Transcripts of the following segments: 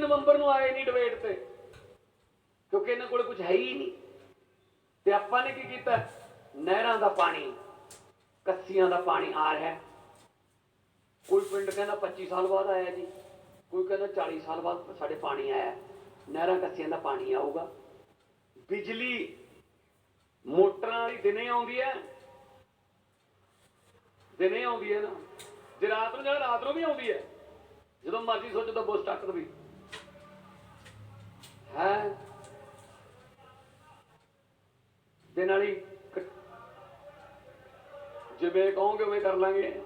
ਨਵੰਬਰ ਨੂੰ ਆਏ ਨਹੀਂ ਡਿਬੇਟ ਤੇ। ਕਿਉਂਕਿ ਇਹਨਾਂ ਕੋਲ ਕੁਝ ਹੈ ਹੀ ਨਹੀਂ। ਤੇ ਆਪਾਂ ਨੇ ਕੀ ਕੀਤਾ? ਨਹਿਰਾਂ ਦਾ ਪਾਣੀ, ਕੱਸੀਆਂ ਦਾ ਪਾਣੀ ਆ ਰਿਹਾ। ਕੋਈ ਪਿੰਡ ਕਹਿੰਦਾ 25 ਸਾਲ ਬਾਅਦ ਆਇਆ ਜੀ। ਕੋਈ ਕਹਿੰਦਾ 40 ਸਾਲ ਬਾਅਦ ਸਾਡੇ ਪਾਣੀ ਆਇਆ। ਨਹਿਰਾਂ ਕੱਸੀਆਂ ਦਾ ਪਾਣੀ ਆਊਗਾ। ਬਿਜਲੀ ਮੋਟਰਾਂ ਵਾਲੀ ਦਿਨੇ ਆਉਂਦੀ ਹੈ। ਦਿਨੇ ਆਉਂਦੀ ਹੈ ਨਾ। ਜੇ ਰਾਤ ਨੂੰ ਜਾਣਾ ਰਾਤ ਨੂੰ ਵੀ ਆਉਂਦੀ ਹੈ। ਜਦੋਂ ਮਰਜ਼ੀ ਸੋਚੋ ਤਾਂ ਬੋਸ ਸਟਾਰਟ ਵੀ ਹੈ। ਦਿਨ ਵਾਲੀ ਕ- ਜਿਵੇਂ ਕਹੋਗੇ ਉਵੇਂ ਕਰ ਲਾਂਗੇ।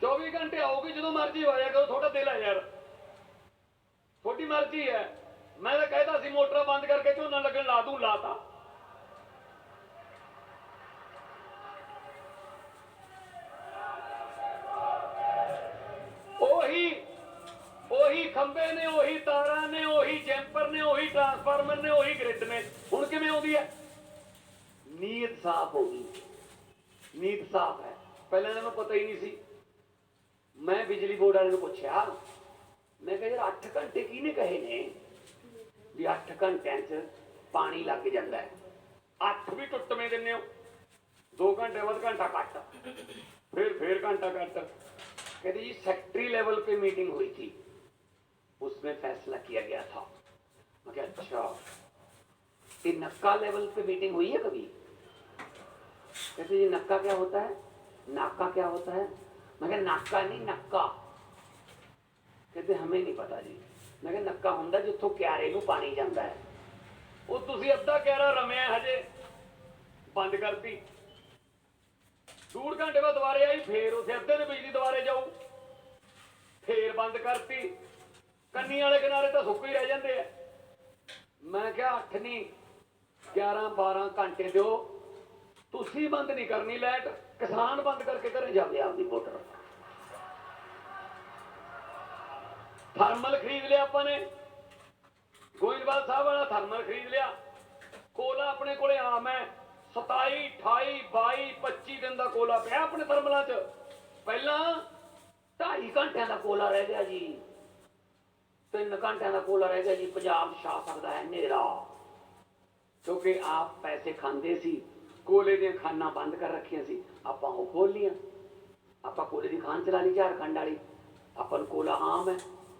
24 ਘੰਟੇ ਆਉਗੀ ਜਦੋਂ ਮਰਜ਼ੀ ਆਇਆ ਕਰੋ ਤੁਹਾਡਾ ਦਿਲ ਹੈ ਯਾਰ। ਤੁਹਾਡੀ ਮਰਜ਼ੀ ਹੈ। ਮੈਂ ਤਾਂ ਕਹਿਦਾ ਸੀ, ਮੋਟਰਾਂ ਬੰਦ ਕਰਕੇ ਝੋਨਾ ਲੱਗਣ ਲਾ ਦੂੰ ਲਾਤਾ साफ़ होगी नीत साफ़ है। पहले तो मैं पता ही नहीं सी। मैं बिजली बोर्ड वाले को पूछा, मैं कह यार अठ घंटे की ने कहे ने? भी अठ घंटे च पानी लग जाता है। अठ भी टुटमें दिने हो। दो घंटे बाद घंटा कट फिर फिर घंटा कट कहते, जी सेक्ट्री लेवल पे मीटिंग हुई थी। उसमें फैसला किया गया था। मैं अच्छा। ये नक्का लेवल पे मीटिंग हुई है कभी? कहते जी नक्का क्या होता है नाका क्या होता है मैं कहा नाका नहीं नक्का कहते हमें नहीं पता जी मैं कहा नक्का ਹੁੰਦਾ ਜਿੱਥੋਂ ਕਿਆਰੇ ਨੂੰ ਪਾਣੀ ਜਾਂਦਾ ਹੈ ਉਹ ਤੁਸੀਂ ਅੱਧਾ ਕਿਆਰਾ ਰਮਿਆ ਹਜੇ ਬੰਦ ਕਰਤੀ ਡੂਢ ਘੰਟੇ ਬਾਅਦ ਦੁਬਾਰੇ ਆਈ ਫੇਰ ਉਥੇ ਅੱਧੇ ਦੇ ਬਿਜਲੀ ਦੁਬਾਰੇ ਜਾਊ ਫੇਰ ਬੰਦ ਕਰਤੀ ਕੰਨੀ ਵਾਲੇ ਕਿਨਾਰੇ ਤਾਂ ਸੁੱਕੇ ਹੀ ਰਹਿ ਜਾਂਦੇ ਆ ਮੈਂ ਕਿਹਾ 8 ਨਹੀਂ 11 12 ਘੰਟੇ ਦਿਓ ਤੁਸੀਂ ਬੰਦ ਨਹੀਂ ਕਰਨੀ ਲਾਈਟ, ਕਿਸਾਨ ਬੰਦ ਕਰਕੇ ਘਰੇ ਜਾਵੇ ਆਪਦੀ ਮੋਟਰ। ਥਰਮਲ ਖਰੀਦ ਲਿਆ ਆਪਾਂ ਨੇ। ਗੋਇੰਦਵਾਲ ਸਾਹਿਬ ਵਾਲਾ ਥਰਮਲ ਖਰੀਦ ਲਿਆ। ਕੋਲਾ ਆਪਣੇ ਕੋਲੇ ਆਮ ਹੈ। 27 28 22 25 ਦਿਨ ਦਾ ਕੋਲਾ ਪਿਆ ਆਪਣੇ ਥਰਮਲਾਂ 'ਚ। ਪਹਿਲਾਂ 2.5 ਘੰਟਿਆਂ ਦਾ ਕੋਲਾ ਰਹਿ ਗਿਆ ਜੀ। 3 ਘੰਟਿਆਂ ਦਾ ਕੋਲਾ ਰਹਿ ਗਿਆ ਜੀ। ਪੰਜਾਬ ਛਾ ਸਕਦਾ ਹੈ ਹਨੇਰਾ ਕਿਉਂਕਿ ਆਪ ਪੈਸੇ ਖਾਂਦੇ ਸੀ। ਕੋਲੇ ਦੀਆਂ ਖਾਨਾਂ ਬੰਦ ਕਰ ਰੱਖੀਆਂ ਸੀ, ਆਪਾਂ ਉਹ ਖੋਲ ਲੀਆਂ ਆਪਾਂ ਕੋਲੇ ਦੀ ਖਾਨ ਚਲਾ ਲਈ, ਝਾਰਖੰਡ ਵਾਲੀ। ਆਪਾਂ ਨੂੰ ਕੋਲਾ ਆਮ ਹੈ,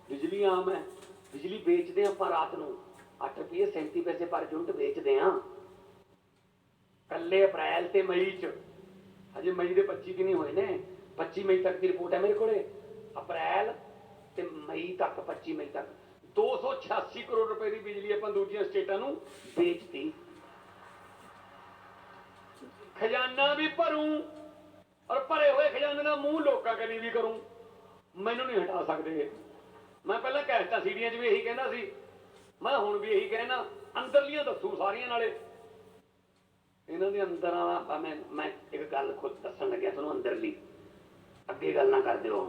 ਬਿਜਲੀ ਆਮ ਹੈ। ਬਿਜਲੀ ਵੇਚਦੇ ਹਾਂ ਆਪਾਂ ਰਾਤ ਨੂੰ। 8 ਰੁਪਏ 37 ਪੈਸੇ ਪਰ ਯੂਨਿਟ ਵੇਚਦੇ ਹਾਂ। ਕੱਲੇ ਅਪ੍ਰੈਲ ਤੇ ਮਈ ਚ। ਹਜੇ ਮਈ ਦੇ 25 ਕਿ ਨਹੀਂ ਹੋਏ ਨੇ। 25 ਮਈ ਤੱਕ ਦੀ ਰਿਪੋਰਟ ਹੈ ਮੇਰੇ ਕੋਲੇ। ਅਪ੍ਰੈਲ ਤੇ ਮਈ ਤੱਕ 25 ਮਈ ਤੱਕ। 286 ਕਰੋੜ ਰੁਪਏ ਦੀ ਬਿਜਲੀ ਆਪਾਂ ਦੂਜੀਆਂ ਸਟੇਟਾਂ ਨੂੰ ਵੇਚਤੀ। ਖਜ਼ਾਨਾ ਵੀ ਭਰੂੰ ਔਰ ਭਰੇ ਹੋਏ ਖਜ਼ਾਨੇ ਦਾ ਮੂੰਹ ਲੋਕਾਂ ਕਨੀ ਵੀ ਕਰੂੰ। ਮੈਨੂੰ ਨਹੀਂ ਹਟਾ ਸਕਦੇ ਮੈਂ ਪਹਿਲਾਂ ਕਹਿਤਾ ਸੀੜੀਆਂ 'ਚ ਵੀ ਇਹੀ ਕਹਿੰਦਾ ਸੀ। ਮੈਂ ਹੁਣ ਵੀ ਇਹੀ ਕਹਿਣਾ। ਅੰਦਰਲੀਆਂ ਦੱਸੂ ਸਾਰੀਆਂ ਨਾਲੇ। ਇਹਨਾਂ ਦੇ ਅੰਦਰਾਂ ਮੈਂ ਮੈਂ ਇੱਕ ਗੱਲ ਖੁਦ ਦੱਸਣ ਲੱਗਿਆ ਤੁਹਾਨੂੰ ਅੰਦਰਲੀ। ਅੱਗੇ ਗੱਲ ਨਾ ਕਰ ਦਿਓ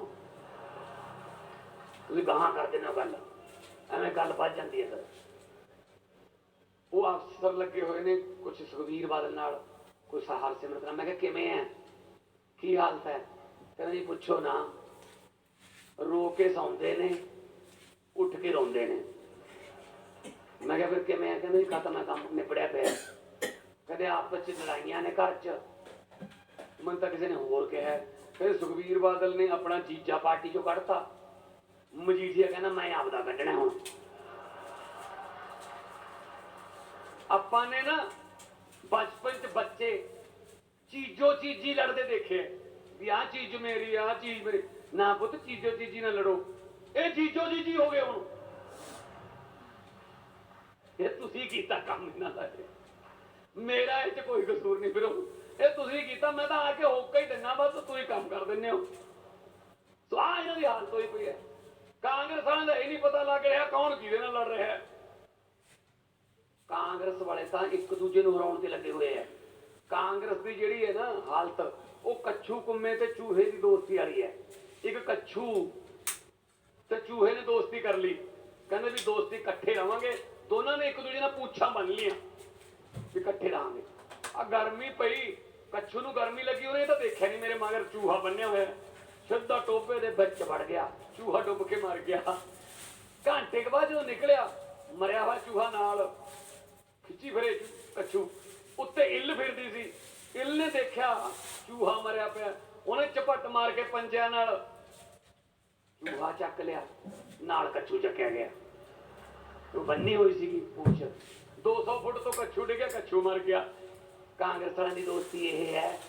ਤੁਸੀਂ ਗਾਹਾਂ ਕਰ ਦੇਣਾ ਗੱਲ। ਐਵੇਂ ਗੱਲ ਵੱਜ ਜਾਂਦੀ ਹੈ ਸਰ। ਉਹ ਅਫਸਰ ਲੱਗੇ ਹੋਏ ਨੇ ਕੁਝ ਸੁਖਵੀਰ ਬਾਦਲ ਨਾਲ। ਕੋਈ ਸਹਾਰ ਸਿਮਰਤ ਨਾਲ ਮੈਂ ਕਿਹਾ ਕਿਵੇਂ ਹੈ ਕੀ ਹਾਲਤ ਹੈ ਕਹਿੰਦਾ ਜੀ ਪੁੱਛੋ ਨਾ। ਰੋ ਕੇ ਸੌਂਦੇ ਨੇ, ਉੱਠ ਕੇ ਰੋਂਦੇ ਨੇ। ਮੈਂ ਕਿਹਾ ਫਿਰ ਕਿਵੇਂ ਹੈ ਕਹਿੰਦਾ ਜੀ ਖਤਮ ਹੈ ਕੰਮ ਨਿਬੜਿਆ ਪਿਆ। ਕਦੇ ਆਪਸ ਚ ਲੜਾਈਆਂ ਨੇ ਘਰ ਚ। ਮਨ ਤਾਂ ਕਿਸੇ ਨੇ ਹੋਰ ਕਿਹਾ। ਹੈ। ਫਿਰ ਸੁਖਵੀਰ ਬਾਦਲ ਨੇ ਆਪਣਾ ਜੀਜਾ ਪਾਰਟੀ ਚੋਂ ਕੱਢਤਾ। ਮਜੀਠੀਆ ਕਹਿੰਦਾ ਮੈਂ ਆਪਦਾ ਕੱਢਣਾ ਹੁਣ। ਆਪਾਂ ਨੇ ਨਾ ਬਚਪਨ ਚ ਬੱਚੇ ਚੀਜ਼ੋ ਚੀਜ਼ੀ ਲੜਦੇ ਦੇਖੇ। ਵੀ ਆਹ ਚੀਜ਼ ਮੇਰੀ, ਆਹ ਚੀਜ਼ ਮੇਰੀ। ਨਾ ਪੁੱਤ, ਚੀਜ਼ੋ ਚੀਜ਼ੀ ਨਾ ਲੜੋ। ਇਹ ਚੀਜ਼ੋ ਚੀਜ਼ੀ ਹੋ ਗਏ ਹੁਣ। ਇਹ ਤੁਸੀਂ ਕੀਤਾ ਕੰਮ ਇਹਨਾਂ ਦਾ ਮੇਰਾ ਇਹ ਚ ਕੋਈ ਕਸੂਰ ਨਹੀਂ ਫਿਰ। ਉਹ- ਇਹ ਤੁਸੀਂ ਕੀਤਾ, ਮੈਂ ਤਾਂ ਆ ਕੇ ਹੋਕਾ ਹੀ ਦਿੰਨਾ, ਬਸ ਤੁਸੀਂ ਕੰਮ ਕਰ ਦਿੰਦੇ ਹੋ। ਸੋ ਆ ਇਹਨਾਂ ਦੀ ਹਾਲਤ ਹੋਈ ਪਈ ਹੈ। ਕਾਂਗਰਸ ਵਾਲਿਆਂ ਦਾ ਇਹ ਨਹੀਂ ਪਤਾ ਲੱਗ ਰਿਹਾ ਕੌਣ ਕਿਹਦੇ ਨਾਲ ਲੜ ਰਿਹਾ ਹੈ। ਕਾਂਗਰਸ ਵਾਲੇ ਤਾਂ ਇੱਕ ਦੂਜੇ ਨੂੰ ਹਰਾਉਣ ਤੇ ਲੱਗੇ ਹੋਏ ਆ। ਕਾਂਗਰਸ ਦੀ ਜਿਹੜੀ ਹੈ ਨਾ ਹਾਲਤ, ਉਹ ਕੱਛੂ ਕੁੰਮੇ ਤੇ ਚੂਹੇ ਦੀ ਦੋਸਤੀ ਵਾਲੀ ਹੈ। ਇੱਕ ਕੱਛੂ ਤੇ ਚੂਹੇ ਨੇ ਦੋਸਤੀ ਕਰ ਲਈ। ਕਹਿੰਦੇ ਵੀ ਦੋਸਤੀ ਇਕੱਠੇ ਰਵਾਂਗੇ, ਦੋਨਾਂ ਨੇ ਇੱਕ ਦੂਜੇ ਨਾਲ ਪੂਛਾਂ ਬੰਨ ਲੀਆਂ ਵੀ ਇਕੱਠੇ ਰਹਾਂਗੇ ਆ ਗਰਮੀ ਪਈ, ਕੱਛੂ ਨੂੰ ਗਰਮੀ ਲੱਗੀ, ਉਹਨੇ ਤਾਂ ਦੇਖਿਆ ਨਹੀਂ ਮੇਰੇ ਮਗਰ ਚੂਹਾ ਬੰਨਿਆ ਹੋਇਆ। ਸਿੱਧਾ ਟੋਪੇ ਦੇ ਵਿੱਚ ਵੜ ਗਿਆ, ਚੂਹਾ ਡੁੱਬ ਕੇ ਮਰ ਗਿਆ। ਘੰਟੇ ਕੁ ਬਾਅਦ ਜਦੋਂ ਨਿਕਲਿਆ, ਮਰਿਆ ਹੋਇਆ ਚੂਹਾ ਨਾਲ। ਖਿੱਚੀ ਫਿਰੇ। ਚੂ- ਕੱਛੂ ਉੱਤੇ ਇੱਲ ਫਿਰਦੀ ਸੀ। ਇੱਲ ਨੇ ਦੇਖਿਆ ਚੂਹਾ ਮਰਿਆ ਪਿਆ। ਉਹਨੇ ਚਪਟ ਮਾਰ ਕੇ ਪੰਜਿਆਂ ਨਾਲ ਚੂਹਾ ਚੱਕ ਲਿਆ। ਨਾਲ ਕੱਛੂ ਚੱਕਿਆ ਗਿਆ। ਉਹ ਬੰਨੀ ਹੋਈ ਸੀਗੀ ਪੂਛ। 200 ਫੁੱਟ ਤੋਂ ਕੱਛੂ ਡਿੱਗਿਆ ਕੱਛੂ ਮਰ ਗਿਆ। ਕਾਂਗਰਸਾਂ ਦੀ ਦੋਸਤੀ ਇਹ ਹੈ।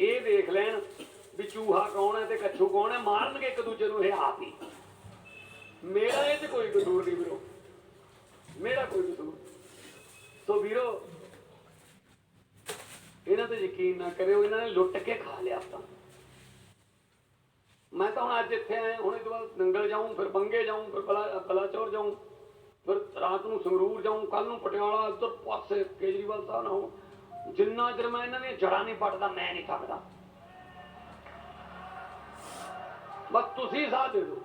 ਇਹ ਦੇਖ ਲੈਣ ਵੀ ਚੂਹਾ ਕੌਣ ਹੈ ਤੇ ਕੱਛੂ ਕੌਣ ਹੈ। ਮਾਰਨਗੇ ਇੱਕ ਦੂਜੇ ਨੂੰ ਇਹ ਆਪ ਹੀ। ਮੇਰਾ ਇਹ 'ਚ ਕੋਈ ਕਸੂਰ ਨਹੀਂ ਵੀਰੋ। ਮੇਰਾ ਕੋਈ ਕਸੂਰ ਸੋ ਵੀਰੋ, ਇਹਨਾਂ ਤੇ ਯਕੀਨ ਨਾ ਕਰਿਓ, ਇਹਨਾਂ ਨੇ ਲੁੱਟ ਕੇ ਖਾ ਲਿਆ ਆਪਾਂ। ਮੈਂ ਤਾਂ ਹੁਣ ਅੱਜ ਇੱਥੇ ਆਇਆ, ਹੁਣ ਇਹ ਤੋਂ ਬਾਅਦ ਨੰਗਲ ਜਾਊਂ, ਫਿਰ ਬੰਗੇ ਜਾਊਂ, ਫਿਰ ਬਲਾਚੌਰ ਜਾਊਂ, ਫਿਰ ਰਾਤ ਨੂੰ ਸੰਗਰੂਰ ਜਾਊਂ ਕੱਲ ਨੂੰ ਪਟਿਆਲਾ, ਉੱਧਰ ਪਾਸੇ ਕੇਜਰੀਵਾਲ ਸਾਹਿਬ ਨਾਲ ਜਿੰਨਾ ਚਿਰ ਮੈਂ ਇਹਨਾਂ ਦੀਆਂ ਜੜਾਂ ਨਹੀਂ ਪੱਟਦਾ, ਮੈਂ ਨਹੀਂ ਥੱਕਦਾ। ਬਸ ਤੁਸੀਂ ਸਾਥ ਦੇ ਦਿਓ।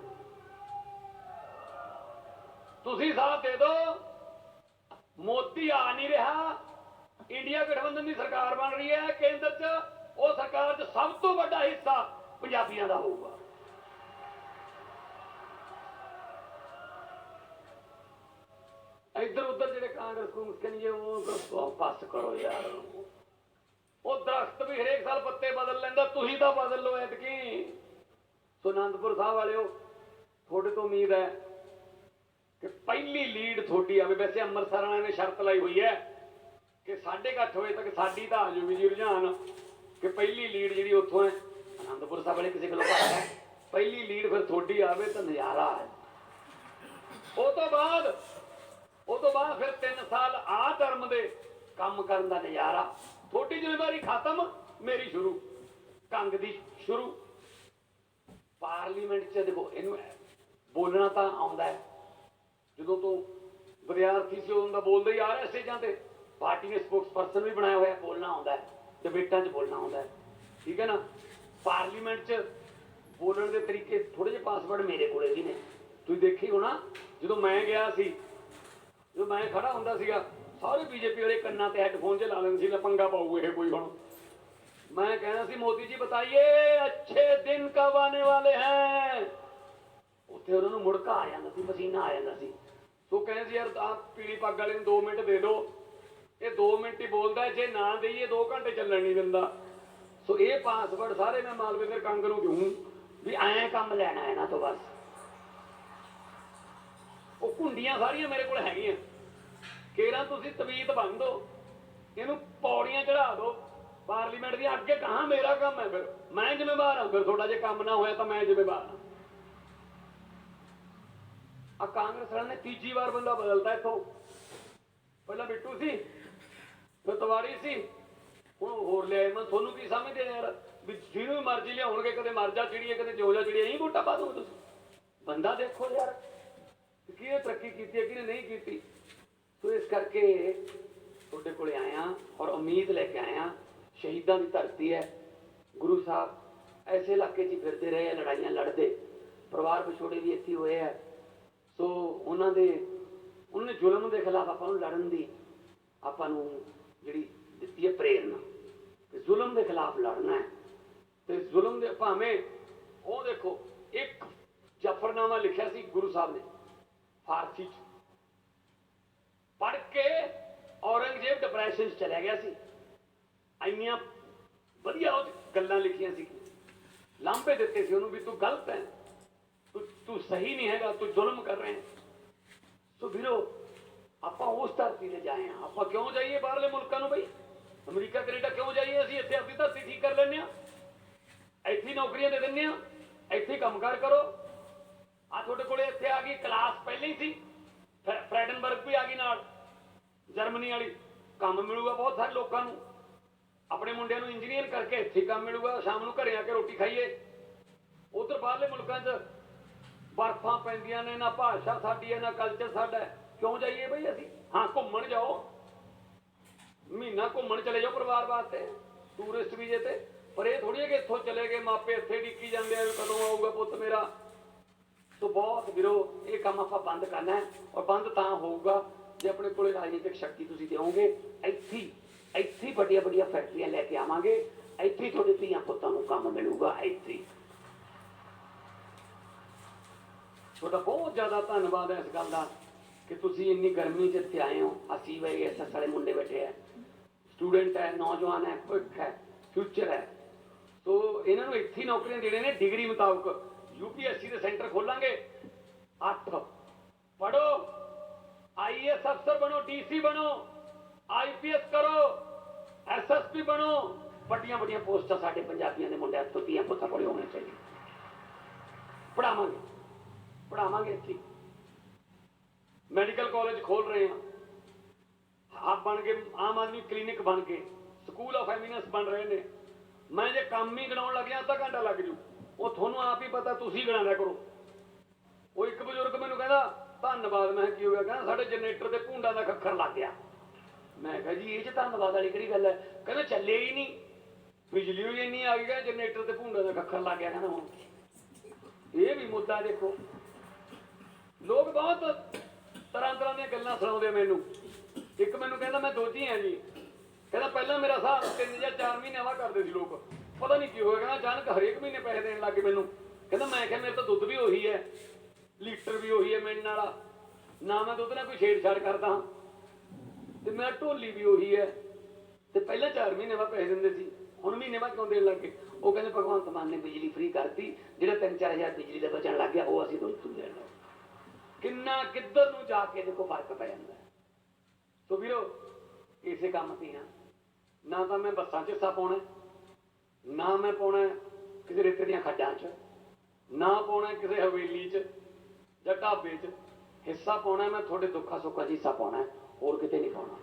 ਤੁਸੀਂ ਸਾਥ ਦੇ ਦਿਓ। ਮੋਦੀ ਆ ਨਹੀਂ ਰਿਹਾ। ਇੰਡੀਆ ਗਠਬੰਧਨ ਦੀ ਸਰਕਾਰ ਬਣ ਰਹੀ ਹੈ। ਕੇਂਦਰ 'ਚ ਉਹ ਸਰਕਾਰ 'ਚ ਸਭ ਤੋਂ ਵੱਡਾ ਹਿੱਸਾ ਪੰਜਾਬੀਆਂ ਦਾ ਹੋਊਗਾ। ਇੱਧਰ ਉੱਧਰ ਜਿਹੜੇ ਕਾਂਗਰਸ ਨੂੰ ਕਹਿੰਦੇ ਉਹ ਤਾਂ ਪਾਸ ਕਰੋ ਯਾਰ। ਉਹ ਦਰਖਤ ਵੀ ਹਰੇਕ ਸਾਲ ਪੱਤੇ ਬਦਲ ਲੈਂਦਾ, ਤੁਸੀਂ ਤਾਂ ਬਦਲ ਲਓ ਐਤਕੀ। ਸੋ ਅਨੰਦਪੁਰ ਸਾਹਿਬ ਵਾਲਿਓ, ਤੁਹਾਡੇ ਤੋਂ ਉਮੀਦ ਹੈ ਕਿ ਪਹਿਲੀ ਲੀਡ ਤੁਹਾਡੀ ਆਵੇ। ਵੈਸੇ ਅੰਮ੍ਰਿਤਸਰ ਵਾਲਿਆਂ ਨੇ ਸ਼ਰਤ ਲਾਈ ਹੋਈ ਹੈ ਕਿ 8:30 ਵਜੇ ਤੱਕ ਸਾਡੀ ਤਾਂ ਆ ਜੂਗੀ ਜੀ ਰੁਝਾਨ, ਕਿ ਪਹਿਲੀ ਲੀਡ ਜਿਹੜੀ ਉੱਥੋਂ ਹੈ, ਅਨੰਦਪੁਰ ਸਾਹਿਬ ਵਾਲੇ ਕਿਸੇ ਕੋਲੋਂ ਘੱਟ ਹੈ। ਪਹਿਲੀ ਲੀਡ ਫਿਰ ਤੁਹਾਡੀ ਆਵੇ ਤਾਂ ਨਜ਼ਾਰਾ ਹੈ। ਉਹ ਤੋਂ ਬਾਅਦ, ਉਹ ਤੋਂ ਬਾਅਦ ਫਿਰ 3 ਸਾਲ ਆ ਧਰਮ ਦੇ ਕੰਮ ਕਰਨ ਦਾ ਨਜ਼ਾਰਾ। ਤੁਹਾਡੀ ਜ਼ਿੰਮੇਵਾਰੀ ਖਤਮ, ਮੇਰੀ ਸ਼ੁਰੂ। ਕੰਗ ਦੀ ਸ਼ੁਰੂ। ਪਾਰਲੀਮੈਂਟ 'ਚ ਦੇਖੋ, ਇਹਨੂੰ ਬੋਲਣਾ ਤਾਂ ਆਉਂਦਾ ਹੈ। ਜਦੋਂ ਤੋਂ ਵਿਦਿਆਰਥੀ ਸੀ ਉਦੋਂ ਦਾ ਬੋਲਦਾ ਹੀ ਆ ਰਿਹਾ ਸਟੇਜਾਂ ਤੇ ਪਾਰਟੀ ਨੇ ਸਪੋਕਸ ਪਰਸਨ ਵੀ ਬਣਾਇਆ ਹੋਇਆ, ਬੋਲਣਾ ਆਉਂਦਾ ਹੈ, ਡਿਬੇਟਾਂ 'ਚ ਬੋਲਣਾ ਆਉਂਦਾ ਹੈ। ਠੀਕ ਹੈ ਨਾ? ਪਾਰਲੀਮੈਂਟ 'ਚ ਬੋਲਣ ਦੇ ਤਰੀਕੇ ਥੋੜੇ ਜਿਹੇ ਪਾਸਵਰਡ ਮੇਰੇ ਕੋਲੇ ਵੀ ਨੇ। ਤੁਸੀਂ ਦੇਖੀ ਹੋਣਾ, ਜਦੋਂ ਮੈਂ ਗਿਆ ਸੀ, ਜਦੋਂ ਮੈਂ ਖੜਾ ਹੁੰਦਾ ਸੀਗਾ, ਸਾਰੇ ਬੀਜੇਪੀ ਵਾਲੇ ਕੰਨਾਂ ਤੇ ਹੈੱਡਫੋਨ 'ਚ ਲਾ ਲੈਂਦੇ ਸੀ ਲਪੰਗਾ ਪਾਉ ਇਹ ਕੋਈ ਹੁਣ। मैं कहना सी मोदी जी बताइए अच्छे दिन कब ਵਾਲੇ ਹੈ। ਉੱਥੇ ਉਹਨਾਂ ਨੂੰ ਮੁੜਕਾ ਆ ਜਾਂਦਾ ਸੀ पसीना ਆ ਜਾਂਦਾ ਸੀ। ਤੂੰ ਕਹਿੰਦੇ ਸੀ ਯਾਰ ਆ ਪੀਲੀ ਪੱਗ ਵਾਲੇ ਨੂੰ 2 ਮਿੰਟ ਦੇ ਦਿਓ ਇਹ 2 ਮਿੰਟ ਹੀ ਬੋਲਦਾ ਜੇ ਨਾ ਦੇਈਏ 2 ਘੰਟੇ ਚੱਲਣ ਨਹੀਂ ਦਿੰਦਾ। ਸੋ ਇਹ ਪਾਸਵਰਡ ਸਾਰੇ ਮੈਂ ਮਾਲਵਿੰਦਰ ਕੰਗ ਨੂੰ ਕਿਉਂ ਵੀ ਐਂ ਕੰਮ ਲੈਣਾ ਇਹਨਾਂ ਤੋਂ ਬਸ। ਉਹ ਕੁੰਡੀਆਂ ਸਾਰੀਆਂ ਮੇਰੇ ਕੋਲ ਹੈਗੀਆਂ। ਕੇਰਾਂ ਤੁਸੀਂ ਤਵੀਤ ਬੰਨ ਦੋ, ਇਹਨੂੰ ਪੌੜੀਆਂ ਚੜਾ ਦਿਓ ਪਾਰਲੀਮੈਂਟ ਦੀਆਂ ਅੱਗੇ ਕਹਾਂ ਮੇਰਾ ਕੰਮ ਹੈ ਫਿਰ? ਮੈਂ ਜ਼ਿੰਮੇਵਾਰ ਹਾਂ, ਫਿਰ ਤੁਹਾਡਾ ਜੇ ਕੰਮ ਨਾ ਹੋਇਆ ਤਾਂ ਮੈਂ ਜ਼ਿੰਮੇਵਾਰ ਹਾਂ। ਆ ਕਾਂਗਰਸ ਵਾਲਿਆਂ ਨੇ ਤੀਜੀ ਵਾਰ ਬੰਦਾ ਬਦਲਦਾ ਇੱਥੋਂ। ਪਹਿਲਾਂ ਬਿੱਟੂ ਸੀ ਫਿਰ ਤਵਾਰੀ ਸੀ। ਹੁਣ ਹੋਰ ਲਿਆਏ ਮੈਂ ਤੁਹਾਨੂੰ ਕੀ ਸਮਝਦੇ ਯਾਰ? ਵੀ ਜਿਹਨੂੰ ਵੀ ਮਰਜ਼ੀ ਲਿਆਉਣਗੇ ਕਦੇ ਮਰਜ਼ਾ ਚਿੜੀਏ ਕਦੇ ਜਿਉ ਜਾ ਚਿੜੀਏ ਇਹੀ ਵੋਟਾਂ ਪਾ ਦੋ ਤੁਸੀਂ। ਬੰਦਾ ਦੇਖੋ ਯਾਰ ਕਿਹਨੇ ਤਰੱਕੀ ਕੀਤੀ ਹੈ ਕਿਹਨੇ ਨਹੀਂ ਕੀਤੀ। ਸੋ ਇਸ ਕਰਕੇ ਤੁਹਾਡੇ ਕੋਲੇ ਆਇਆ ਔਰ ਉਮੀਦ ਲੈ ਕੇ ਆਇਆ ਸ਼ਹੀਦਾਂ ਦੀ ਧਰਤੀ ਹੈ। ਗੁਰੂ ਸਾਹਿਬ ਐਸੇ ਇਲਾਕੇ 'ਚ ਹੀ ਫਿਰਦੇ ਰਹੇ ਆ, ਲੜਾਈਆਂ ਲੜਦੇ। ਪਰਿਵਾਰ ਵਿਛੋੜੇ ਵੀ ਇੱਥੇ ਹੋਏ ਆ। ਸੋ ਉਹਨਾਂ ਦੇ, ਉਹਨਾਂ ਨੇ ਜ਼ੁਲਮ ਦੇ ਖਿਲਾਫ ਆਪਾਂ ਨੂੰ ਲੜਨ ਦੀ ਆਪਾਂ ਨੂੰ ਜਿਹੜੀ ਦਿੱਤੀ ਹੈ ਪ੍ਰੇਰਨਾ ਕਿ ਜ਼ੁਲਮ ਦੇ ਖਿਲਾਫ ਲੜਨਾ ਹੈ। ਤੇ ਜ਼ੁਲਮ ਦੇ ਭਾਵੇਂ ਉਹ ਦੇਖੋ, ਇੱਕ ਜਫਰਨਾਮਾ ਲਿਖਿਆ ਸੀ ਗੁਰੂ ਸਾਹਿਬ ਨੇ, ਫਾਰਸੀ ਚ। ਪੜ੍ਹ ਕੇ ਔਰੰਗਜ਼ੇਬ ਡਿਪਰੈਸ਼ਨ ਚ ਚਲਾ ਗਿਆ ਸੀ। ਇੰਨੀਆਂ ਵਧੀਆ ਉਹ ਗੱਲਾਂ ਲਿਖੀਆਂ ਸੀ। ਲਾਂਭੇ ਦਿੱਤੇ ਸੀ ਉਹਨੂੰ ਵੀ ਤੂੰ ਗਲਤ ਹੈ। ਤੂੰ ਸਹੀ ਨਹੀਂ ਹੈਗਾ ਤੂੰ ਜ਼ੁਲਮ ਕਰ ਰਹੇ ਹੈ ਸੋ ਵੀਰੋ ਆਪਾਂ ਉਸ ਧਰਤੀ ਤੇ ਜਾਏ ਹਾਂ ਆਪਾਂ ਕਿਉਂ ਜਾਈਏ ਬਾਹਰਲੇ ਮੁਲਕਾਂ ਨੂੰ ਬਈ ਅਮਰੀਕਾ ਕੈਨੇਡਾ ਕਿਉਂ ਜਾਈਏ ਅਸੀਂ ਇੱਥੇ ਆਪਣੀ ਧਰਤੀ ਠੀਕ ਕਰ ਲੈਂਦੇ ਆ ਇੱਥੇ ਨੌਕਰੀਆਂ ਦੇ ਦਿੰਦੇ ਆ ਇੱਥੇ ਹੀ ਕੰਮਕਾਰ ਕਰੋ ਆ ਤੁਹਾਡੇ ਕੋਲੇ ਇੱਥੇ ਆ ਗਈ ਕਲਾਸ ਪਹਿਲਾਂ ਹੀ ਸੀ ਫੈ- ਫਰੈਡਨਬਰਗ ਵੀ ਆ ਗਈ ਨਾਲ ਜਰਮਨੀ ਵਾਲੀ ਕੰਮ ਮਿਲੂਗਾ ਬਹੁਤ ਸਾਰੇ ਲੋਕਾਂ ਨੂੰ ਆਪਣੇ ਮੁੰਡਿਆਂ ਨੂੰ ਇੰਜੀਨੀਅਰ ਕਰਕੇ ਇੱਥੇ ਕੰਮ ਮਿਲੂਗਾ ਸ਼ਾਮ ਨੂੰ ਘਰੇ ਆ ਕੇ ਰੋਟੀ ਖਾਈਏ ਉਧਰ ਬਾਹਰਲੇ ਮੁਲਕਾਂ 'ਚ ਬਰਫਾਂ ਪੈਂਦੀਆਂ ਨੇ, ਨਾ ਭਾਸ਼ਾ ਸਾਡੀ ਹੈ, ਨਾ ਕਲਚਰ ਸਾਡਾ ਹੈ। ਕਿਉਂ ਜਾਈਏ ਬਈ ਅਸੀਂ? ਹਾਂ, ਘੁੰਮਣ ਜਾਓ। ਮਹੀਨਾ ਘੁੰਮਣ ਚਲੇ ਜਾਓ ਪਰਿਵਾਰ ਵਾਸਤੇ ਟੂਰਿਸਟ ਵੀਜ਼ੇ ਤੇ। ਪਰ ਇਹ ਥੋੜੀ ਹੈ ਕਿ ਇੱਥੋਂ ਚਲੇ ਗਏ, ਮਾਪੇ ਇੱਥੇ ਡਿੱਕੀ ਜਾਂਦੇ ਆ ਕਦੋਂ ਆਊਗਾ ਪੁੱਤ ਮੇਰਾ। ਸੋ ਬਹੁਤ ਵੀਰੋ, ਇਹ ਕੰਮ ਆਪਾਂ ਬੰਦ ਕਰਨਾ ਹੈ। ਔਰ ਬੰਦ ਤਾਂ ਹੋਊਗਾ, ਜੇ ਆਪਣੇ ਕੋਲੇ ਰਾਜਨੀਤਿਕ ਸ਼ਕਤੀ ਤੁਸੀਂ ਦਿਓਗੇ। ਇੱਥੇ ਇੱਥੇ ਵੱਡੀਆਂ ਵੱਡੀਆਂ ਫੈਕਟਰੀਆਂ ਲੈ ਕੇ ਆਵਾਂਗੇ। ਇੱਥੇ ਤੁਹਾਡੇ ਧੀਆਂ ਪੁੱਤਾਂ ਨੂੰ ਕੰਮ ਮਿਲੂਗਾ, ਇੱਥੇ ਹੀ। ਤੁਹਾਡਾ ਬਹੁਤ ਜ਼ਿਆਦਾ ਧੰਨਵਾਦ ਹੈ ਇਸ ਗੱਲ ਦਾ ਕਿ ਤੁਸੀਂ ਇੰਨੀ ਗਰਮੀ 'ਚ ਇੱਥੇ ਆਏ ਹੋ। ਅਸੀਂ ਵੀ ਐਸਐਸ ਵਾਲੇ ਮੁੰਡੇ ਬੈਠੇ ਆ। ਸਟੂਡੈਂਟ ਹੈ, ਨੌਜਵਾਨ ਹੈ, ਭਵਿੱਖ ਹੈ, ਫਿਊਚਰ ਹੈ। ਸੋ ਇਹਨਾਂ ਨੂੰ ਇੱਥੇ ਨੌਕਰੀਆਂ ਦੇਣੇ ਨੇ ਡਿਗਰੀ ਮੁਤਾਬਕ। ਯੂਪੀਐਸਸੀ ਦੇ ਸੈਂਟਰ ਖੋਲਾਂਗੇ। 8 ਪੜੋ ਆਈਐਸ ਅਫਸਰ ਬਣੋ ਡੀਸੀ ਬਣੋ। ਆਈਪੀਐਸ ਕਰੋ। ਐਸਐਸਪੀ ਬਣੋ। ਵੱਡੀਆਂ ਵੱਡੀਆਂ ਪੋਸਟਾਂ ਸਾਡੇ ਪੰਜਾਬੀਆਂ ਦੇ ਮੁੰਡਿਆਂ ਤੋਂ ਧੀਆਂ ਪੁੱਤਾਂ ਕੋਲ ਹੋਣੇ ਚਾਹੀਦੇ ਪੜਾਵਾਂਗੇ ਪੜਾਵਾਂਗੇ ਇੱਥੇ। ਮੈਡੀਕਲ ਕਾਲਜ ਖੋਲ ਰਹੇ ਹਾਂ ਆਪ ਬਣ ਕੇ, ਆਮ ਆਦਮੀ ਕਲੀਨਿਕ ਬਣ ਕੇ, ਸਕੂਲ ਆਫ ਐਮਿਨੈਂਸ ਬਣ ਰਹੇ ਨੇ। ਮੈਂ ਜੇ ਕੰਮ ਹੀ ਗਣਾਉਣ ਲੱਗ ਗਿਆ ਅੱਧਾ ਘੰਟਾ ਲੱਗ ਜੂ। ਉਹ ਤੁਹਾਨੂੰ ਆਪ ਹੀ ਪਤਾ, ਤੁਸੀਂ ਗਣਾ ਲਿਆ ਕਰੋ। ਉਹ ਇੱਕ ਬਜ਼ੁਰਗ ਮੈਨੂੰ ਕਹਿੰਦਾ, ਧੰਨਵਾਦ। ਮੈਂ ਕੀ ਹੋ ਗਿਆ? ਕਹਿੰਦਾ, ਸਾਡੇ ਜਨਰੇਟਰ ਤੇ ਭੁੰਡਾ ਦਾ ਖੱਖਰ ਲੱਗ ਗਿਆ। ਮੈਂ ਕਿਹਾ, ਜੀ, ਇਹ ਚ ਧੰਨਵਾਦ ਵਾਲੀ ਕਿਹੜੀ ਗੱਲ ਹੈ? ਕਹਿੰਦਾ, ਚੱਲੇ ਹੀ ਨਹੀਂ। ਬਿਜਲੀ ਹੋਈ ਇੰਨੀ ਆ ਗਈ ਜਨਰੇਟਰ ਤੇ ਭੁੰਡਾ ਦਾ ਖੱਖਰ ਲੱਗ ਗਿਆ। ਕਹਿੰਦਾ, ਹੁਣ ਇਹ ਵੀ ਮੁੱਦਾ ਦੇਖੋ। ਲੋਕ ਬਹੁਤ ਤਰ੍ਹਾਂ ਤਰ੍ਹਾਂ ਦੀਆਂ ਗੱਲਾਂ ਸੁਣਾਉਂਦੇ ਮੈਨੂੰ। ਇੱਕ ਮੈਨੂੰ ਕਹਿੰਦਾ, ਮੈਂ ਦੋਜੀ ਆ ਜੀ। ਕਹਿੰਦਾ, ਪਹਿਲਾਂ ਮੇਰਾ ਹਿਸਾਬ ਤਿੰਨ ਜਾਂ ਚਾਰ ਮਹੀਨੇ ਵਾ ਕਰਦੇ ਸੀ ਲੋਕ। ਪਤਾ ਨਹੀਂ ਕੀ ਹੋਇਆ, ਕਹਿੰਦਾ ਅਚਾਨਕ ਹਰੇਕ ਮਹੀਨੇ ਪੈਸੇ ਦੇਣ ਲੱਗੇ ਮੈਨੂੰ। ਕਹਿੰਦਾ, ਮੈਂ ਕਿਹਾ, ਮੇਰੇ ਤਾਂ ਦੁੱਧ ਵੀ ਉਹੀ ਹੈ, ਲੀਟਰ ਵੀ ਉਹੀ ਹੈ ਮਿਲਣ ਵਾਲਾ। ਨਾ ਮੈਂ ਦੁੱਧ ਨਾਲ ਕੋਈ ਛੇੜਛਾੜ ਕਰਦਾ ਹਾਂ। ਤੇ ਮੇਰਾ ਢੋਲੀ ਵੀ ਉਹੀ ਹੈ। ਤੇ ਪਹਿਲਾਂ 4 ਮਹੀਨੇ ਬਾਅਦ ਪੈਸੇ ਦਿੰਦੇ ਸੀ। ਹੁਣ ਮਹੀਨੇ ਬਾਅਦ ਕਿਉਂ ਦੇਣ ਲੱਗੇ ਉਹ ਕਹਿੰਦੇ, ਭਗਵੰਤ ਮਾਨ ਨੇ ਬਿਜਲੀ ਫ੍ਰੀ ਕਰਤੀ। ਜਿਹੜਾ 3-4000 ਬਿਜਲੀ ਦਾ ਬਚਣ ਲੱਗ ਗਿਆ, ਉਹ ਅਸੀਂ ਦੁੱਧ ਦੇਣ ਲੱਗੇ ਕਿੰਨਾ ਕਿੱਧਰ ਨੂੰ ਜਾ ਕੇ ਦੇਖੋ ਫ਼ਰਕ ਪੈ ਜਾਂਦਾ ਸੋ ਵੀਰੋ, ਇਸੇ ਕੰਮ ਤੇ ਹਾਂ ਨਾ ਤਾਂ ਮੈਂ ਬੱਸਾਂ 'ਚ ਹਿੱਸਾ ਪਾਉਣਾ ਨਾ ਮੈਂ ਪਾਉਣਾ ਕਿਸੇ ਰੇਤੇ ਦੀਆਂ ਖੱਡਾਂ 'ਚ, ਨਾ ਪਾਉਣਾ ਕਿਸੇ ਹਵੇਲੀ 'ਚ ਜਾਂ ਢਾਬੇ 'ਚ। ਹਿੱਸਾ ਪਾਉਣਾ ਮੈਂ ਤੁਹਾਡੇ ਦੁੱਖਾਂ ਸੁੱਖਾਂ 'ਚ ਹਿੱਸਾ ਪਾਉਣਾ ਹੋਰ ਕਿਤੇ ਨਹੀਂ ਪਾਉਣਾ।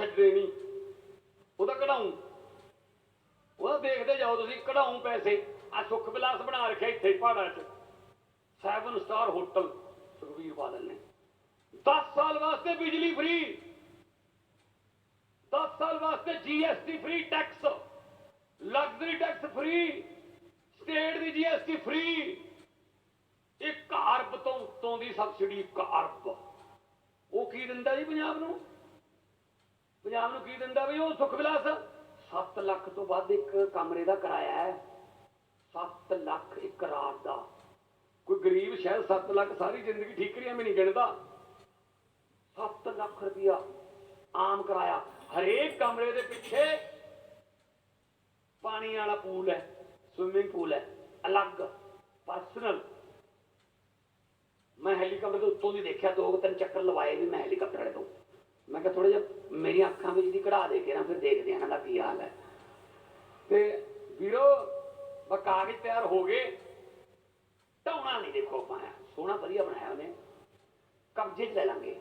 ਛੱਡਦੇ ਨਹੀਂ। ਉਹਦਾ ਕਢਾਉਂ ਉਹ ਦੇਖਦੇ ਜਾਓ ਤੁਸੀਂ ਕਢਾਉਂ ਪੈਸੇ। ਆ ਸੁੱਖ ਵਿਲਾਸ ਬਣਾ ਰੱਖਿਆ ਇੱਥੇ ਪਹਾੜਾਂ 'ਚ। 7 ਸਟਾਰ ਹੋਟਲ ਸੁਖਵੀਰ ਬਾਦਲ ਨੇ। 10 ਸਾਲ ਵਾਸਤੇ ਬਿਜਲੀ ਫ੍ਰੀ 10 ਸਾਲ ਵਾਸਤੇ GST free tax luxury tax free state ਦੀ ਜੀਐਸਟੀ ਫ੍ਰੀ ਇੱਕ ਅਰਬ ਤੋਂ ਉੱਤੋਂ ਦੀ ਸਬਸਿਡੀ ਇੱਕ ਅਰਬ ਉਹ ਕੀ ਦਿੰਦਾ ਜੀ ਪੰਜਾਬ ਨੂੰ? ਪੰਜਾਬ ਨੂੰ ਕੀ ਦਿੰਦਾ ਵੀ ਉਹ ਸੁੱਖ ਵਿਲਾਸ? 7 ਲੱਖ ਤੋਂ ਵੱਧ ਇੱਕ ਕਮਰੇ ਦਾ ਕਿਰਾਇਆ ਹੈ। 7 ਲੱਖ ਇੱਕ ਰਾਤ ਦਾ। ਕੋਈ ਗਰੀਬ ਸ਼ਾਇਦ 7 ਲੱਖ ਸਾਰੀ ਜ਼ਿੰਦਗੀ ਠੀਕਰੀਆਂ ਵੀ ਨਹੀਂ ਗਿਣਦਾ? 7 ਲੱਖ ਰੁਪਇਆ ਆਮ ਕਿਰਾਇਆ। ਹਰੇਕ ਕਮਰੇ ਦੇ ਪਿੱਛੇ ਪਾਣੀ ਵਾਲਾ ਪੂਲ ਹੈ ਸਵਿਮਿੰਗ ਪੂਲ ਹੈ, ਅਲੱਗ ਪਰਸਨਲ ਮੈਂ ਹੈਲੀਕਾਪਟਰ ਦੇ ਉੱਤੋਂ ਦੀ ਦੇਖਿਆ, ਦੋ ਕੁ ਤਿੰਨ ਚੱਕਰ ਲਵਾਏ ਵੀ ਮੈਂ ਹੈਲੀਕਾਪਟਰ ਵਾਲੇ ਤੋਂ। ਮੈਂ ਕਿਹਾ ਥੋੜਾ ਜਿਹਾ ਮੇਰੀਆਂ ਅੱਖਾਂ ਵਿੱਚ ਦੀ ਕਢਾ ਦੇ ਕੇ ਨਾ ਫਿਰ ਦੇਖਦੇ ਆ ਇਹਨਾਂ ਦਾ ਕੀ ਹਾਲ ਹੈ। ਤੇ ਵੀਰੋ ਬਾ ਕਾਗਜ਼ ਤਿਆਰ ਹੋ ਗਏ। ਢਾਉਣਾ ਨਹੀਂ ਦੇਖੋ ਆਪਾਂ ਸੋਹਣਾ ਵਧੀਆ ਬਣਾਇਆ ਉਹਨੇ। ਕਬਜ਼ੇ 'ਚ ਲੈ ਲਾਂਗੇ।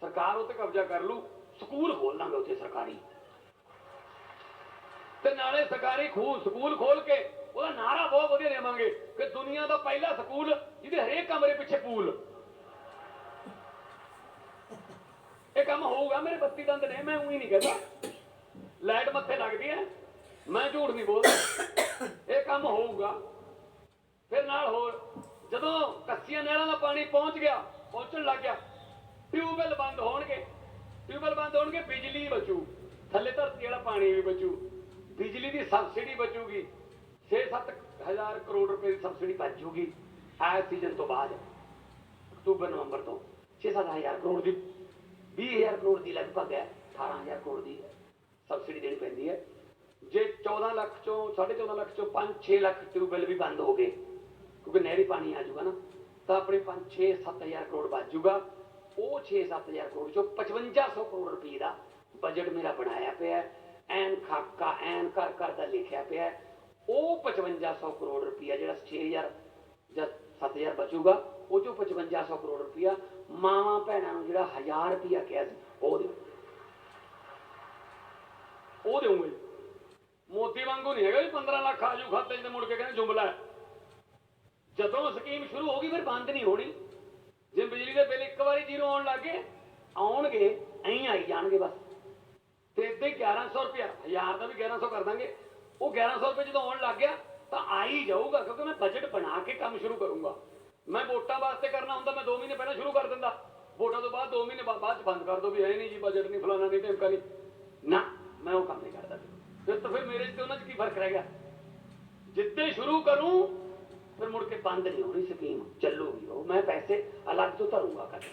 ਸਰਕਾਰ ਉੱਤੇ ਕਬਜ਼ਾ ਕਰ ਲੂ ਸਕੂਲ ਖੋਲ ਲਾਂਗੇ ਉੱਥੇ ਸਰਕਾਰੀ। ਤੇ ਨਾਲੇ ਸਰਕਾਰੀ ਖੂਹ ਸਕੂਲ ਖੋਲ ਕੇ ਉਹਦਾ ਨਾਰਾ ਬਹੁਤ ਵਧੀਆ ਦੇਵਾਂਗੇ ਕਿ ਦੁਨੀਆ ਦਾ ਪਹਿਲਾ ਸਕੂਲ ਜਿਹਦੇ ਹਰੇਕ ਕਮਰੇ ਪਿੱਛੇ ਪੂਲ। ਇਹ ਕੰਮ ਹੋਊਗਾ, ਮੇਰੇ ਬੱਤੀ ਦੰਦ ਨੇ, ਮੈਂ ਉਹੀ ਨਹੀਂ ਕਹਿੰਦਾ। ਲਾਈਟ ਮੱਥੇ ਲੱਗਦੀ ਹੈ, ਮੈਂ ਝੂਠ ਨਹੀਂ ਬੋਲਦਾ। ਇਹ ਕੰਮ ਹੋਊਗਾ। ਫਿਰ ਨਾਲ ਹੋਰ, ਜਦੋਂ ਕੱਸੀਆਂ ਨਹਿਰਾਂ ਦਾ ਪਾਣੀ ਪਹੁੰਚ ਗਿਆ, ਪਹੁੰਚਣ ਲੱਗ ਗਿਆ, ਟਿਊਬਵੈਲ ਬੰਦ ਹੋਣਗੇ। ਟਿਊਬਵੈਲ ਬੰਦ ਹੋਣਗੇ, ਬਿਜਲੀ ਬਚੂ। ਥੱਲੇ ਧਰਤੀ ਵਾਲਾ ਪਾਣੀ ਵੀ ਬਚੂ। ਬਿਜਲੀ ਦੀ ਸਬਸਿਡੀ ਬਚੂਗੀ। 6-7 ਹਜ਼ਾਰ ਕਰੋੜ ਰੁਪਏ ਦੀ ਸਬਸਿਡੀ ਬਚ ਜੂਗੀ। ਐ ਸੀਜ਼ਨ ਤੋਂ ਬਾਅਦ, ਅਕਤੂਬਰ, ਨਵੰਬਰ ਤੋਂ। 6-7 ਹਜ਼ਾਰ ਕਰੋੜ ਦੀ 20000 ਕਰੋੜ ਦੀ ਲਗਭਗ ਹੈ 18000 ਕਰੋੜ ਦੀ ਸਬਸਿਡੀ ਦੇਣੀ ਪੈਂਦੀ ਹੈ। ਜੇ 14 ਲੱਖ ਚੋਂ 14.5 ਲੱਖ ਚੋਂ 5-6 ਲੱਖ ਟਿਊਬਵੈਲ ਵੀ ਬੰਦ ਹੋ ਗਏ, ਕਿਉਂਕਿ ਨਹਿਰੀ ਪਾਣੀ ਆ ਜਾਊਗਾ ਨਾ, ਤਾਂ ਆਪਣੇ 5-6-7000 ਕਰੋੜ ਬਚ ਜਾਊਗਾ। ਉਹ 6-7000 ਕਰੋੜ ਚੋਂ 5500 ਕਰੋੜ ਰੁਪਏ ਦਾ ਬਜਟ ਮੇਰਾ ਬਣਾਇਆ ਪਿਆ ਐਨ ਖਾਕਾ, ਐਨ ਕਰ ਕਰ ਦਾ ਲਿਖਿਆ ਪਿਆ ਹੈ। ਉਹ 5500 ਕਰੋੜ ਰੁਪਇਆ ਜਿਹੜਾ 6000 ਜਾਂ 7000 ਬਚੂਗਾ, ਉਹ ਚੋਂ 5500 ਕਰੋੜ ਰੁਪਇਆ ਮਾਵਾਂ ਭੈਣਾਂ ਨੂੰ ਜਿਹੜਾ 1000 ਰੁਪਇਆ ਕਿਹਾ ਸੀ ਉਹ ਦਿਓ। ਉਹ ਦੇਵਾਂਗੇ ਮੋਦੀ ਵਾਂਗੂ ਨਹੀਂ ਹੈਗਾ ਵੀ 15 ਲੱਖ ਆਜੂ ਖਾਤੇ 'ਚ ਤੇ ਮੁੜ ਕੇ ਕਹਿੰਦੇ ਜੁਮਲਾ ਹੈ ਜਦੋਂ ਸਕੀਮ ਸ਼ੁਰੂ ਹੋ ਗਈ ਫਿਰ ਬੰਦ ਨਹੀਂ ਹੋਣੀ। ਜੇ ਬਿਜਲੀ ਦੇ ਬਿੱਲ ਇੱਕ ਵਾਰੀ ਜ਼ੀਰੋ ਆਉਣ ਲੱਗੇ ਆਉਣਗੇ, ਐਂ ਆਈ ਜਾਣਗੇ ਬਸ। ਤੇ ਇੱਦਾਂ ਹੀ 1100 ਰੁਪਇਆ ਹਜ਼ਾਰ ਦਾ ਵੀ 1100 ਕਰ ਦਾਂਗੇ। ਉਹ 1100 ਰੁਪਏ ਜਦੋਂ ਆਉਣ ਲੱਗ ਗਿਆ ਤਾਂ ਆ ਹੀ ਜਾਊਗਾ, ਕਿਉਂਕਿ ਮੈਂ ਬਜਟ ਬਣਾ ਕੇ ਕੰਮ ਸ਼ੁਰੂ ਕਰੂੰਗਾ। ਮੈਂ ਵੋਟਾਂ ਵਾਸਤੇ ਕਰਨਾ ਹੁੰਦਾ, ਮੈਂ 2 ਮਹੀਨੇ ਪਹਿਲਾਂ ਸ਼ੁਰੂ ਕਰ ਦਿੰਦਾ। ਵੋਟਾਂ ਤੋਂ ਬਾਅਦ 2 ਮਹੀਨੇ ਬਾਅਦ ਚ ਬੰਦ ਕਰ ਦੋ ਵੀ ਹੈ ਨਹੀਂ ਜੀ ਬਜਟ ਨਹੀਂ ਫਲਾਣਾ ਨਹੀਂ ਢਿਮਕਾ ਨਹੀਂ ਨਾ, ਮੈਂ ਉਹ ਕੰਮ ਨਹੀਂ ਕਰਦਾ। ਫਿਰ ਤਾਂ ਫਿਰ ਮੇਰੇ ਤੇ ਉਹਨਾਂ 'ਚ ਕੀ ਫ਼ਰਕ ਰਹਿ ਗਿਆ? ਜਿੱਦੇ ਸ਼ੁਰੂ ਕਰੂੰ, ਫਿਰ ਮੁੜ ਕੇ ਬੰਦ ਨਹੀਂ ਹੋਣੀ ਸਕੀਮ। ਚੱਲੂਗੀ ਉਹ, ਮੈਂ ਪੈਸੇ ਅਲੱਗ ਤੋਂ ਧਰੂੰਗਾ ਕਦੇ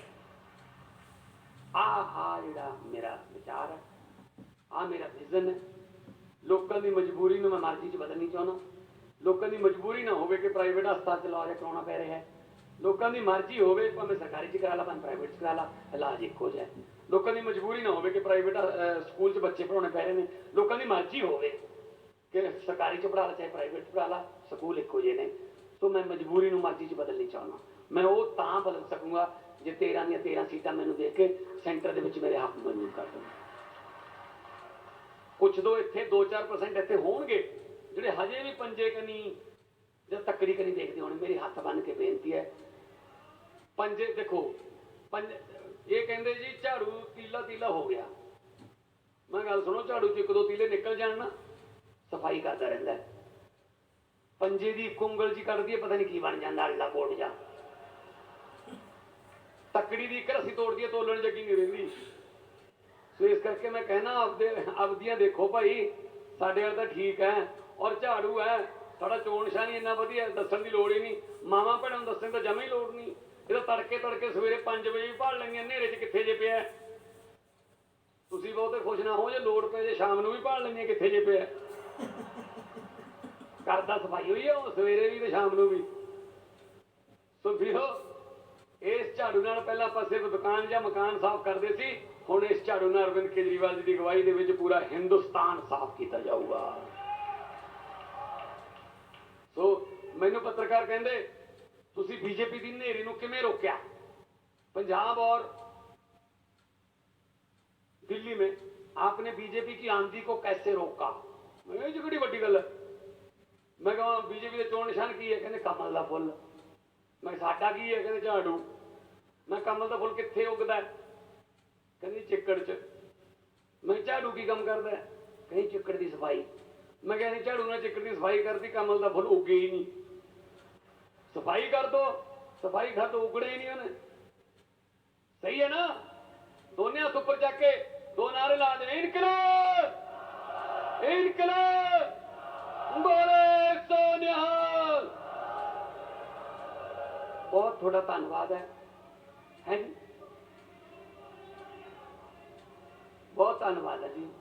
ਆਹ, ਜਿਹੜਾ ਮੇਰਾ ਵਿਚਾਰ ਹੈ ਆ ਮੇਰਾ ਵਿਜ਼ਨ ਹੈ। ਲੋਕਾਂ ਦੀ ਮਜਬੂਰੀ ਨੂੰ ਮੈਂ ਮਰਜ਼ੀ 'ਚ ਬਦਲਣੀ ਚਾਹੁੰਦਾ। ਲੋਕਾਂ ਦੀ ਮਜਬੂਰੀ ਨਾ ਹੋਵੇ ਕਿ ਪ੍ਰਾਈਵੇਟ ਹਸਪਤਾਲ 'ਚ ਇਲਾਜ ਕਰਾਉਣਾ ਪੈ ਰਿਹਾ ਹੈ। ਲੋਕਾਂ ਦੀ ਮਰਜ਼ੀ ਹੋਵੇ, ਭਾਵੇਂ ਸਰਕਾਰੀ 'ਚ ਕਰਾ ਲਾ, ਭਾਵੇਂ ਪ੍ਰਾਈਵੇਟ 'ਚ ਕਰਾ ਲਾ, ਇਲਾਜ ਇੱਕੋ ਜਿਹਾ ਲੋਕਾਂ ਦੀ ਮਜਬੂਰੀ ਨਾ ਹੋਵੇ ਕਿ ਪ੍ਰਾਈਵੇਟ ਸਕੂਲ 'ਚ ਬੱਚੇ ਪੜਾਉਣੇ ਪੈ ਰਹੇ ਨੇ। ਲੋਕਾਂ ਦੀ ਮਰਜ਼ੀ ਹੋਵੇ ਕਿ ਸਰਕਾਰੀ 'ਚ ਪੜਾ ਲਾ, ਚਾਹੇ ਪ੍ਰਾਈਵੇਟ 'ਚ ਪੜਾ ਲਾ ਸਕੂਲ ਇੱਕੋ ਜਿਹੇ ਨੇ। ਸੋ ਮੈਂ ਮਜਬੂਰੀ ਨੂੰ ਮਰਜ਼ੀ 'ਚ ਬਦਲਣੀ ਚਾਹੁੰਦਾ। ਮੈਂ ਉਹ ਤਾਂ ਬਦਲ ਸਕੂੰਗਾ ਜੇ 13 ਦੀਆਂ 13 ਸੀਟਾਂ ਮੈਨੂੰ ਦੇ ਕੇ ਸੈਂਟਰ ਦੇ ਵਿੱਚ ਮੇਰੇ ਹੱਕ ਮਨਜ਼ੂਰ ਕਰ ਦੇਣ। ਕੁਛ ਦੋ ਇੱਥੇ 2-4% ਇੱਥੇ ਹੋਣਗੇ। ਜਿਹੜੇ ਹਜੇ ਵੀ ਪੰਜੇ ਕਨੀ ਜਾਂ ਤੱਕੜੀ ਕਨੀ ਦੇਖਦੇ ਹੋਣ, ਮੇਰੇ ਹੱਥ ਬੰਨ ਕੇ ਬੇਨਤੀ ਹੈ ਪੰਜੇ, ਦੇਖੋ, ਪੰਜ, ਇਹ ਕਹਿੰਦੇ ਜੀ ਝਾੜੂ ਤੀਲਾ ਤੀਲਾ ਹੋ ਗਿਆ। ਮੈਂ ਗੱਲ ਸੁਣੋ, ਝਾੜੂ ਚ ਇੱਕ ਦੋ ਤੀਲੇ ਨਿਕਲ ਜਾਣ ਨਾ, ਸਫ਼ਾਈ ਕਰਦਾ ਰਹਿੰਦਾ ਪੰਜੇ ਦੀ ਇੱਕ ਉਂਗਲ ਜੀ ਕੱਢਦੀ ਹੈ, ਪਤਾ ਨਹੀਂ ਕੀ ਬਣ ਜਾਂਦਾ ਅੱਲਾ ਕੋਟ ਜਾ। ਤੱਕੜੀ ਦੀ ਇੱਕ ਰੱਸੀ ਤੋੜਦੀ ਹੈ, ਤੋਲਣ ਜੱਗੀ ਨਹੀਂ ਰਹਿੰਦੀ। ਸੋ ਇਸ ਕਰਕੇ ਮੈਂ ਕਹਿਣਾ, ਆਪਦੇ, ਆਪਦੀਆਂ ਦੇਖੋ ਭਾਈ, ਸਾਡੇ ਵਾਲ ਤਾਂ ਠੀਕ ਹੈ, ਔਰ ਝਾੜੂ ਹੈ, ਸਾਡਾ ਚੋਣ ਸ਼ਾਨੀ ਇੰਨਾ ਵਧੀਆ, ਦੱਸਣ ਦੀ ਲੋੜ ਹੀ ਨਹੀਂ। ਮਾਵਾਂ, ਭੈਣਾਂ ਨੂੰ ਦੱਸਣ ਦਾ ਜਮਾ ਹੀ ਲੋੜ ਨਹੀਂ। ਇਹ ਤਾਂ ਤੜਕੇ ਤੜਕੇ ਸਵੇਰੇ 5 ਵਜੇ ਵੀ ਭਾਲ ਲੈਂਦੀਆਂ ਹਨੇਰੇ 'ਚ ਕਿੱਥੇ ਜੇ ਪਿਆ? ਤੁਸੀਂ ਬਹੁਤੇ ਖੁਸ਼ ਨਾ ਹੋ ਜੇ, ਲੋੜ ਪਏ ਜੇ ਸ਼ਾਮ ਨੂੰ ਵੀ ਭਾਲ ਲੈਂਦੀਆਂ ਕਿੱਥੇ ਜੇ ਪਿਆ? ਹੈ। ਕਰਦਾ ਸਫ਼ਾਈ ਹੋਈ ਹੈ ਉਹ ਸਵੇਰੇ ਵੀ ਤੇ ਸ਼ਾਮ ਨੂੰ ਵੀ। ਸੋ ਵੀਰੋ, ਇਸ ਝਾੜੂ ਨਾਲ ਪਹਿਲਾਂ ਆਪਾਂ ਸਿਰਫ ਦੁਕਾਨ ਜਾਂ ਮਕਾਨ ਸਾਫ਼ ਕਰਦੇ ਸੀ, ਹੁਣ ਇਸ ਝਾੜੂ ਨਾਲ ਅਰਵਿੰਦ ਕੇਜਰੀਵਾਲ ਜੀ ਦੀ ਅਗਵਾਈ ਦੇ ਵਿੱਚ ਪੂਰਾ ਹਿੰਦੁਸਤਾਨ ਸਾਫ਼ ਕੀਤਾ ਜਾਊਗਾ। ਸੋ ਮੈਨੂੰ ਪੱਤਰਕਾਰ ਕਹਿੰਦੇ ਤੁਸੀਂ ਬੀਜੇਪੀ ਦੀ ਨੇਰੀ ਨੂੰ ਕਿਵੇਂ ਰੋਕਿਆ पंजाब और दिल्ली में आपने बीजेपी की आंधी को कैसे रोका मैं ਇਹ 'ਚ ਕਿਹੜੀ ਵੱਡੀ ਗੱਲ ਹੈ ਮੈਂ ਕਹਾਂ ਬੀਜੇਪੀ ਦੇ ਚੋਣ ਨਿਸ਼ਾਨ ਕੀ ਹੈ ਕਹਿੰਦੇ ਕਮਲ ਦਾ ਫੁੱਲ ਮੈਂ ਕਿਹਾ ਸਾਡਾ ਕੀ ਹੈ ਕਹਿੰਦੇ ਝਾੜੂ ਮੈਂ ਕਿਹਾ ਕਮਲ ਦਾ ਫੁੱਲ ਕਿੱਥੇ ਉੱਗਦਾ ਹੈ ਕਹਿੰਦੀ ਚਿੱਕੜ 'ਚ ਮੈਂ ਕਿਹਾ ਝਾੜੂ ਕੀ ਕੰਮ ਕਰਦਾ ਹੈ ਕਹਿੰਦੀ ਚਿੱਕੜ ਦੀ ਸਫਾਈ ਮੈਂ ਕਹਿੰਦੀ ਝਾੜੂ ਨਾਲ ਚਿੱਕੜ ਦੀ ਸਫਾਈ ਕਰਦੀ ਸਫ਼ਾਈ ਕਰ ਦੋ, ਸਫ਼ਾਈ ਕਰ ਦੋ ਉਗੜੇ ਹੀ ਨਹੀਂ ਉਹਨੇ। ਸਹੀ ਹੈ ਨਾ? ਦੋਨੇ ਹੱਥ ਉੱਪਰ ਜਾ ਕੇ ਦੋ ਨਾਰੇ ਲਾ ਦੇ ਇਨਕਲਾਬ! ਇਨਕਲਾਬ! ਬੋਲੇ ਸੋਨਿਹਾਲ ਬਹੁਤ ਤੁਹਾਡਾ ਧੰਨਵਾਦ ਹੈ। ਹੈ? ਬਹੁਤ ਧੰਨਵਾਦ ਹੈ ਜੀ।